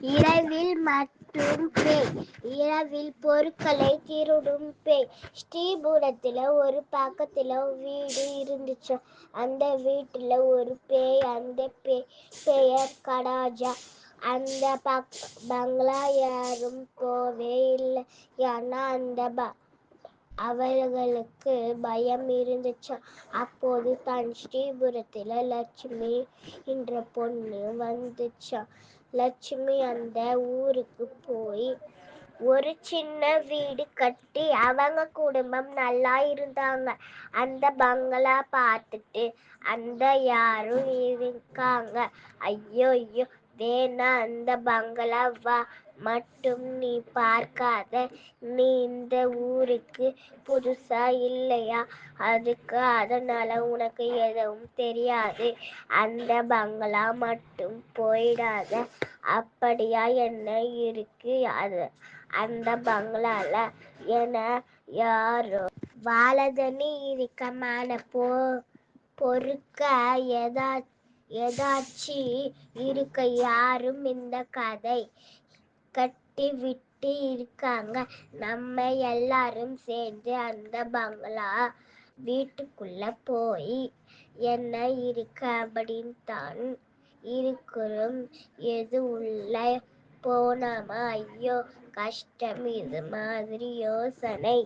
இரவில் மட்டும் பேய் இரவில் பொருட்களை திருடும் பேய் ஸ்ரீபுரத்தில் ஒரு பக்கத்தில் வீடு இருந்துச்சு. அந்த வீட்டில் ஒரு பேய் அந்த பேய் பெயர் கடாஜா. அந்த பக் பங்களா யாரும் போவே இல்லை. ஏன்னா அந்த ப அவர்களுக்கு பயம் இருந்துச்சு. அப்போது தான் ஸ்ரீபுரத்தில் லட்சுமி என்ற பொண்ணு வந்துச்சான் லட்சுமி அந்த ஊருக்கு போய் ஒரு சின்ன வீடு கட்டி அவங்க குடும்பம் நல்லா இருந்தாங்க. அந்த பங்களா பார்த்துட்டு அந்த யாரும் இருக்காங்க. ஐயோ ஐயோ. வேணா அந்த பங்களாவா மட்டும் நீ பார்க்காத. நீ இந்த ஊருக்கு புதுசா இல்லையா? அதுக்கு அதனால உனக்கு எதுவும் தெரியாது. அந்த பங்களா மட்டும் போயிடாத. அப்படியா என்ன இருக்கு அது? அந்த பங்களால என யாரோ வாழதனி இருக்கமான போ பொறுக்க ஏதாச்சும் ஏதாச்சி இருக்க யாரும் இந்த கதை கட்டி விட்டு இருக்காங்க. நம்ம எல்லாரும் சேர்ந்து அந்த பங்களா வீட்டுக்குள்ள போய் என்ன இருக்கு அப்படின்னு தான் இருக்கிறோம். எது உள்ள போனாமா? ஐயோ கஷ்டம் இது மாதிரி யோசனை.